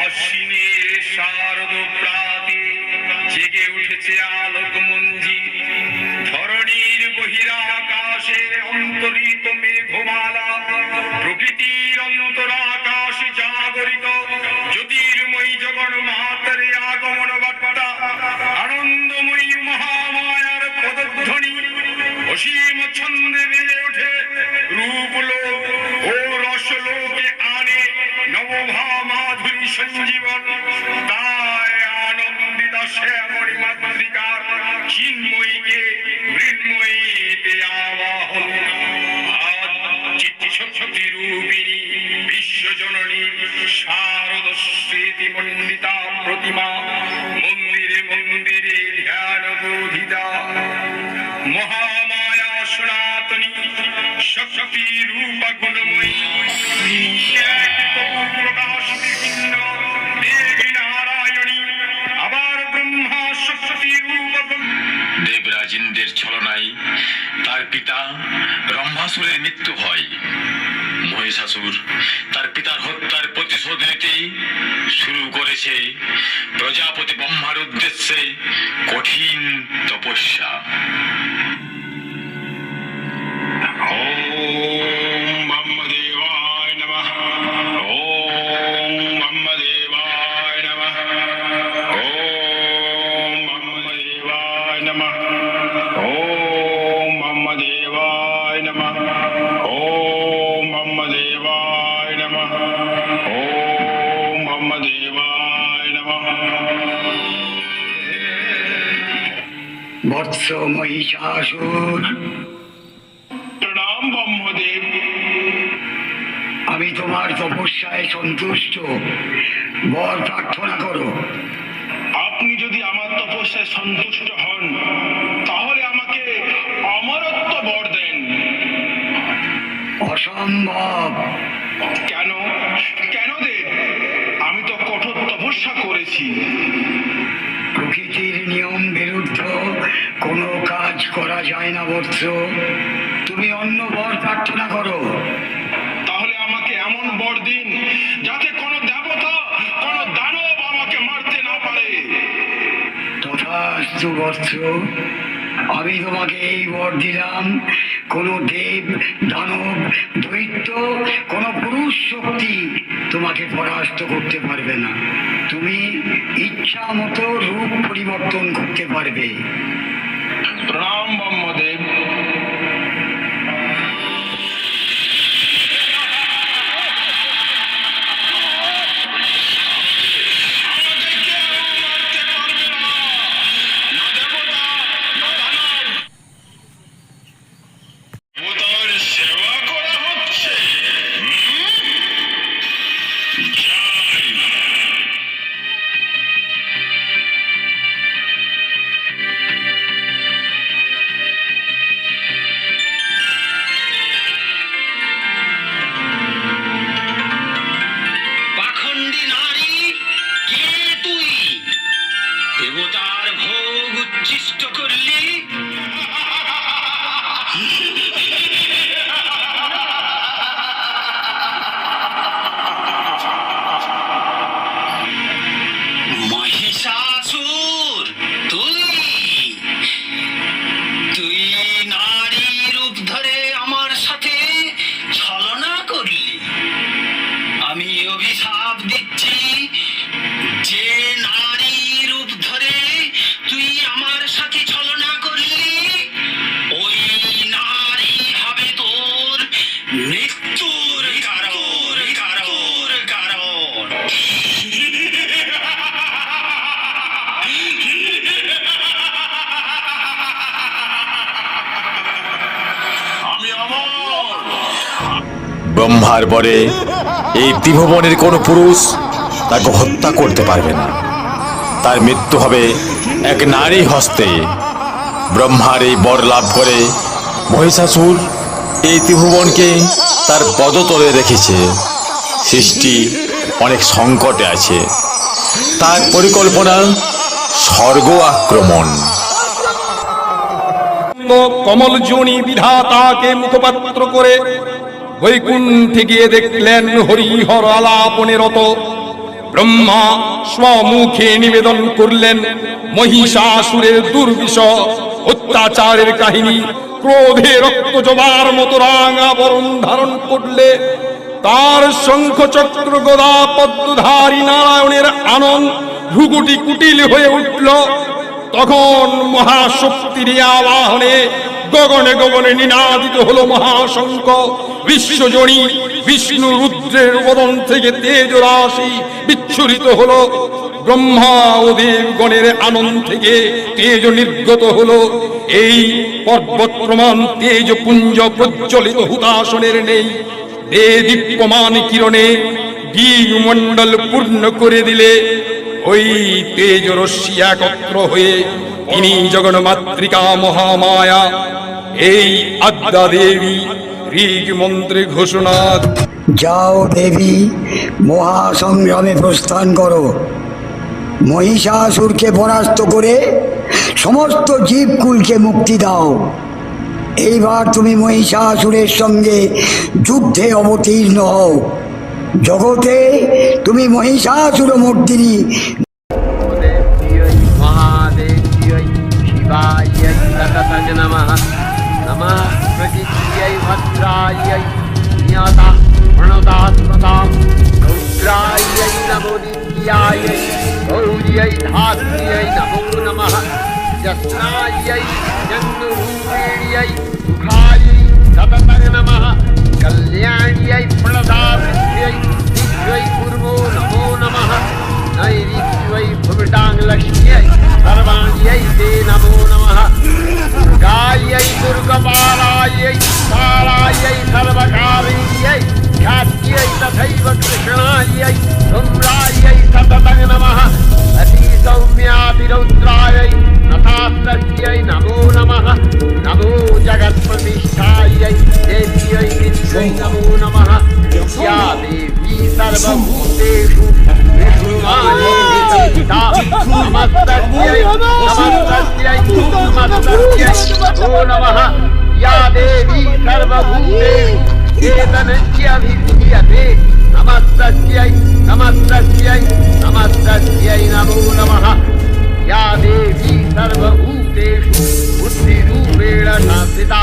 অশ্বিনের শারদ প্রাতে জেগে উঠেছে আলোক অসীম ছন্দে বেজে ওঠে রূপলোক ও রসলোকে আনে নবভা মাধুরী সঞ্জীবন। তাই আনন্দিতা শ্যামণি মাতৃকার, চিন্ময়ীকে, মৃন্ময়ীতে আবাহন আজ চিত্তশক্তি রূপিণী, বিশ্বজননী শারদ স্মৃতি মণ্ডিতা প্রতিমা ইন্দ্রের ছলনায় তার পিতা ব্রহ্মাসুরের মৃত্যু হয়। মহিষাসুর তার পিতার হত্যার প্রতিশোধ নিতে শুরু করেছে প্রজাপতি ব্রহ্মার উদ্দেশ্যে কঠিন তপস্যা। ॐ বৎস মহিষাসুর প্রণাম ব্রহ্মদেব। আমি তোমার তপস্যায় সন্তুষ্ট। বর প্রার্থনা করো। আপনি যদি আমার তপস্যায় সন্তুষ্ট হন তাহলে আমাকে অমরত্ব বর দেন। অসম্ভব। কেন? কেন দেব? আমি তো কঠোর তপস্যা করেছি। কাজ করা যায় না, বৎস। তুমি অন্য বর প্রার্থনা করো। তাহলে আমাকে এমন বর দিন, যাতে কোনো দেবতা, কোনো দানব আমাকে মারতে না পারে। তথাস্তু বৎস, আমি তোমাকে এই বর দিলাম। কোনো দেব, দানব, দৈত্য, কোনো পুরুষ শক্তি তোমাকে পরাস্ত করতে পারবে না। তুমি ইচ্ছা মতো রূপ পরিবর্তন করতে পারবে। প্রণাম ব্রহ্মার পরে এই ত্রিভুবনের কোনো পুরুষ তাকে হত্যা করতে পারবে না। তার মৃত্যু হবে এক নারী হস্তে। ব্রহ্মার এই বর লাভ করে মহিষাসুর এই ত্রিভুবনকে তার পদতলে রেখেছে। সৃষ্টি অনেক সংকটে আছে। তার পরিকল্পনা স্বর্গ আক্রমণ। কমল জনি বিধাতাকে মুখপাত্র করে বৈকুণ্ঠে গিয়ে দেখলেন হরিহর আলাপনে রত। ব্রহ্মা স্বমুখে নিবেদন করলেন, মহিষাসুরের দুর্বিষ অত্যাচারের কাহিনী, ক্রোধে রক্ত জবার মতো রাঙা বরণ ধারণ করলে, তার শঙ্খ চক্র গদা পদ্মধারী নারায়ণের আনন্দ ভ্রুগুটি কুটিল হয়ে উঠল। তখন মহাশক্তির আবাহনে গগনে গগনে নিনাদিত হলো মহাশঙ্খ। বিশ্বজনী বিষ্ণু রুদ্রের বদন থেকে তেজ রাশি বিচ্ছুরিত হলো। ব্রহ্মা ও দেবগণের আনন্দ থেকে তেজ নির্গত হলো। এই পর্বত প্রমাণ তেজ পুঞ্জ প্রজ্বলিত হুতাসনের নেই। দে দীপ্যমান কিরণে মণ্ডল পূর্ণ করে দিলে। ওই তেজ রশ্মি একত্র হয়ে তিনি জগন্মাতৃকা মহামায়া এই আদ্যা দেবী, ঋগ মন্ত্রে ঘোষণা। যাও দেবী, মহাসংগ্রামে প্রস্থান করো। মহিষাসুরকে পরাস্ত করে সমস্ত জীবকুলকে মুক্তি দাও। এইবার তুমি মহিষাসুরের সঙ্গে যুদ্ধে অবতীর্ণ হও। জগতে তুমি মহিষাসুর মূর্তিনী भद्रायै ज्ञाता प्रणदात्मतां रौद्रायै नमो नित्यायै गौर्यै धात्र्यै नमो नमः यस्नायै जन्मरूपिण्यै नमो नमः। या देवी सर्वभूतेषु या देवी सर्वभूतेषु चेतनस्यभिधीयते नमस्तस्यै नमस्तस्यै नमस्तस्यै नमो नमः या देवी सर्वभूतेषु बुद्धिरूपेण संस्थिता